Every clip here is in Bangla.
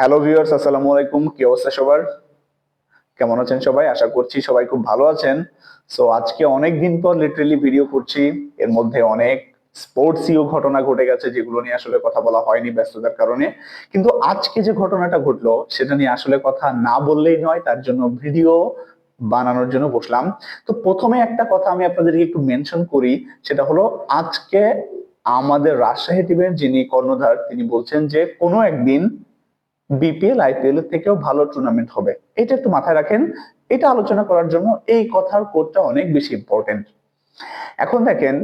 হ্যালো ভিউয়ার্স আসসালামু আলাইকুম। কি অবস্থা সবার? কেমন আছেন সবাই? আশা করছি সবাই খুব ভালো আছেন। সো আজকে অনেক দিন পর লিটারেলি ভিডিও করছি। এর মধ্যে অনেক স্পোর্টসীয় ঘটনা ঘটে গেছে, যেগুলো নিয়ে আসলে কথা বলা হয়নি ব্যস্ততার কারণে। কিন্তু আজকে যে ঘটনাটা ঘটলো, সেটা নিয়ে আসলে কথা না বললেই নয়, তার জন্য ভিডিও বানানোর জন্য বসলাম। তো প্রথমে একটা কথা আমি আপনাদেরকে একটু মেনশন করি, সেটা হলো আজকে আমাদের রাজশাহী টিমের যিনি কর্ণধার, তিনি বলছেন যে কোনো একদিন বিপিএল আইপিএল এর থেকেও ভালো টুর্নামেন্ট হবে। এটা একটু মাথায় রাখেন, এটা আলোচনা করার জন্য এই কথার কোডটা অনেক বেশি ইম্পর্টেন্ট এখন দেখেন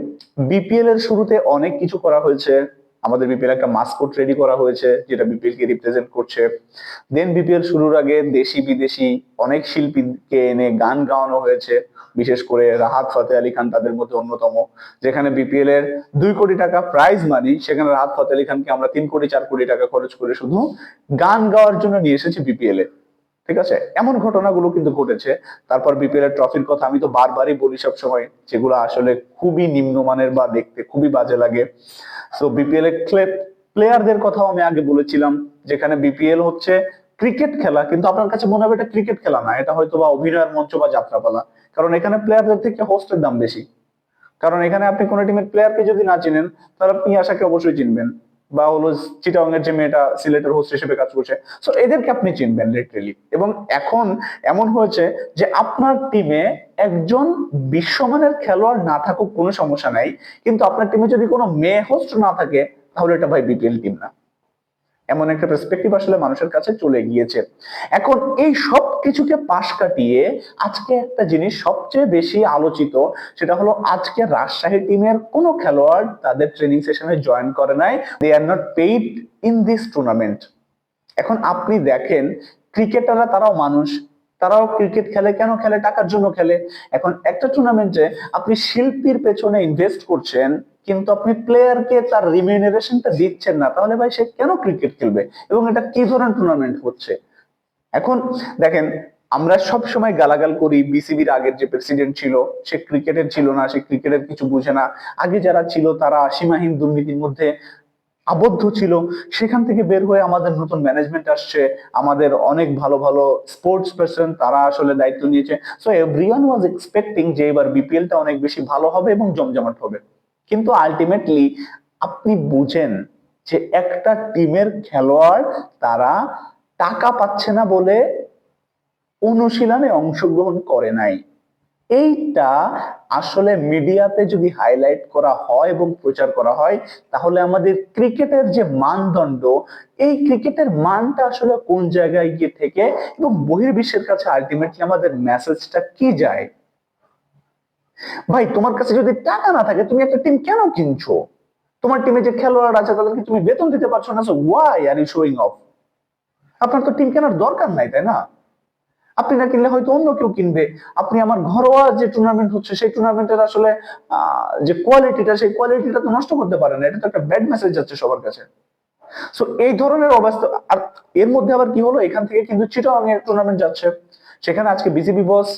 বিপিএল এর শুরুতে অনেক কিছু করা হয়েছে। আমাদের বিপিএল একটা মাস্কট রেডি করা হয়েছে, যেটা বিপিএল কে রিপ্রেজেন্ট করছে। দেন বিপিএল শুরুর আগে দেশি বিদেশি অনেক শিল্পীকে এনে গান গাওয়ানো হয়েছে, বিশেষ করে রাহাত ফতে আলী খান তাদের মধ্যে অন্যতম, যেখানে বিপিএল এর দুই কোটি টাকা প্রাইজ মানি সেখানে রাহাত ফতে আলী খানকে আমরা তিন কোটি চার কোটি টাকা খরচ করে শুধু গান গাওয়ার জন্য নিয়ে এসেছি বিপিএল এ। ঠিক আছে? এমন ঘটনাগুলো কিন্তু ঘটেছে। তারপর বিপিএল এর ট্রফির কথা আমি তো বারবারই বলি সব সময় যেগুলো আসলে খুবই নিম্নমানের বা দেখতে খুবই বাজে লাগে। সো বিপিএল এর প্লেয়ারদের কথাও আমি আগে বলেছিলাম, যেখানে বিপিএল হচ্ছে ক্রিকেট খেলা, কিন্তু আপনার কাছে মনে হবে এটা ক্রিকেট খেলা না, এটা হয়তো বা অভিনয়ের মঞ্চ বা যাত্রাপালা। কারণ এখানে প্লেয়ারদের থেকে হোস্টের দাম বেশি। কারণ এখানে আপনি কোন টিমের প্লেয়ারকে যদি না চিনেন, তাহলে আপনি আশাকে অবশ্যই চিনবেন। বা হলো চিটাং এর যে মেয়েটা সিলেটের হোস্ট হিসেবে কাজ করছে। সো এদেরকে আপনি চিনবেন লিটারেলি এবং এখন এমন হয়েছে যে আপনার টিমে একজন বিশ্বমানের খেলোয়াড় না থাকুক কোনো সমস্যা নাই, কিন্তু আপনার টিমে যদি কোনো মেয়ে হোস্ট না থাকে, তাহলে এটা ভাই বিপিএল টিম না। এমন একটা পার্সপেক্টিভ আসলে মানুষের কাছে চলে গিয়েছে। এখন এই সব কিছুকে পাশ কাটিয়ে আজকে একটা জিনিস সবচেয়ে বেশি আলোচিত, সেটা হলো আজকে রাজশাহী টিমের কোনো খেলোয়াড় তাদের ট্রেনিং সেশনে জয়েন করে নাই। They are not paid in this tournament এখন আপনি দেখেন ক্রিকেটাররা তারাও মানুষ, তারাও ক্রিকেট খেলে, কেন খেলে, টাকার জন্য খেলে? এখন একটা টুর্নামেন্টে আপনি শিল্পীর পেছনে ইনভেস্ট করছেন কিন্তু আপনি প্লেয়ারকে তার রিমিউনারেশনটা দিচ্ছেন না, তাহলে ভাই সে কেন ক্রিকেট খেলবে? এবং এটা কি ধরনের টুর্নামেন্ট হচ্ছে? এখন দেখেন, আমরা সব সময় গালাগাল করি বিসিবির আগের যে প্রেসিডেন্ট ছিল, সে ক্রিকেটের ছিল না, সে ক্রিকেটের কিছু বুঝে না। আগে যারা ছিল, তারা সীমাহীন দুর্নীতির মধ্যে আবদ্ধ ছিল। সেখান থেকে বের হয়ে আমাদের নতুন ম্যানেজমেন্ট আসছে। আমাদের অনেক ভালো ভালো স্পোর্টস পার্সন তারা আসলে দায়িত্ব নিয়েছে। সো এভরিওয়ান ওয়াজ এক্সপেক্টিং যে এবার বিপিএলটা অনেক বেশি ভালো হবে এবং জমজমাট হবে। কিন্তু আলটিমেটলি আপনি বুঝেন যে একটা টিমের খেলোয়াড় তারা টাকা পাচ্ছে না বলে অনুশীলনে অংশগ্রহণ করে নাই। এইটা আসলে মিডিয়াতে যদি হাইলাইট করা হয় এবং প্রচার করা হয়, তাহলে আমাদের ক্রিকেটের যে মানদণ্ড, এই ক্রিকেটের মানটা আসলে কোন জায়গায় গিয়ে থেকে এবং বহির্বিশ্বের কাছে আলটিমেটলি আমাদের মেসেজটা কি যায়? ভাই, তোমার কাছে যদি টাকা না থাকে, তুমি একটা টিম কেন কিনছো? তোমার টিমে যে খেলোয়াড় আছে, তাদেরকে তুমি বেতন দিতে পারছ না? Why are you showing off আপনার তো টিম কেনার দরকার নাই, তাই না? আপনি না কিনলে হয়তো অন্য কেউ কিনবে। আপনি আমার ঘরোয়া যে টুর্নামেন্ট হচ্ছে, সেই টুর্নামেন্টের আসলে যে কোয়ালিটিটা সেই কোয়ালিটিটা তো নষ্ট করতে পারেন এটা তো একটা ব্যাড মেসেজ যাচ্ছে সবার কাছে। সো এই ধরনের অবস্থা, আর এর মধ্যে আবার কি হলো? এখান থেকে কিন্তু চিটাং এর টুর্নামেন্ট যাচ্ছে। সেখানে আজকে বিসিবি বস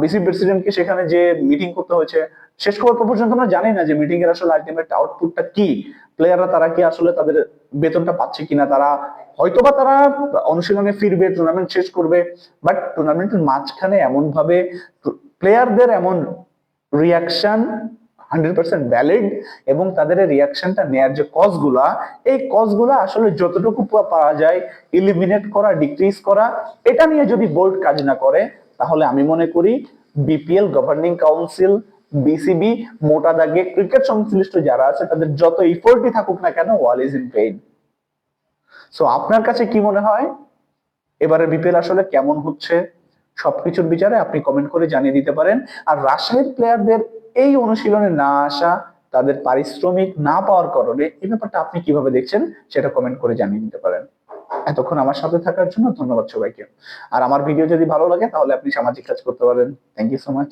বিসিবি প্রেসিডেন্টকে সেখানে যে মিটিং করতে হয়েছে, শেষ খবর পর্যন্ত আমরা জানি না যে মিটিং এর আসলে আলটিমেট আউটপুটটা কি? প্লেয়াররা তারা কি আসলে তাদের বেতনটা পাচ্ছে কিনা? তারা হয়তোবা তারা অনুশীলনে ফিরবে টুর্নামেন্ট শেষ করবে বাট টুর্নামেন্টের মাঝখানে এমন ভাবে প্লেয়ারদের এমন রিয়াকশন হান্ড্রেড পার্সেন্ট ভ্যালিড এবং তাদের রিয়াকশনটা নেয়ার যে কজগুলা এই কজগুলা আসলে যতটুকু পাওয়া যায় ইলিমিনেট করা ডিক্রিজ করা, এটা নিয়ে যদি বোর্ড কাজ না করে তাহলে আমি মনে করি বিপিএল গভর্নিং কাউন্সিল বিসিবি মোটা দাগে ক্রিকেট সংশ্লিষ্ট যারা আছে, তাদের যত ইফোর্টই থাকুক না কেন wall is in pain so আপনার কাছে কি মনে হয়? এবারে বিপিএল আসলে কেমন হচ্ছে? সবকিছুর বিচারে আপনি কমেন্ট করে জানিয়ে দিতে পারেন। আর রাজশাহীর প্লেয়ারদের এই অনুশীলনে না আসা, তাদের পারিশ্রমিক না পাওয়ার কারণে এই ব্যাপারটা আপনি কীভাবে দেখছেন, সেটা কমেন্ট করে জানিয়ে দিতে পারেন। এতক্ষণ আমার সাথে থাকার জন্য ধন্যবাদ সবাইকে। আর আমার ভিডিও যদি ভালো লাগে, তাহলে আপনি সামাজিক কাজ করতে পারেন। Thank you so much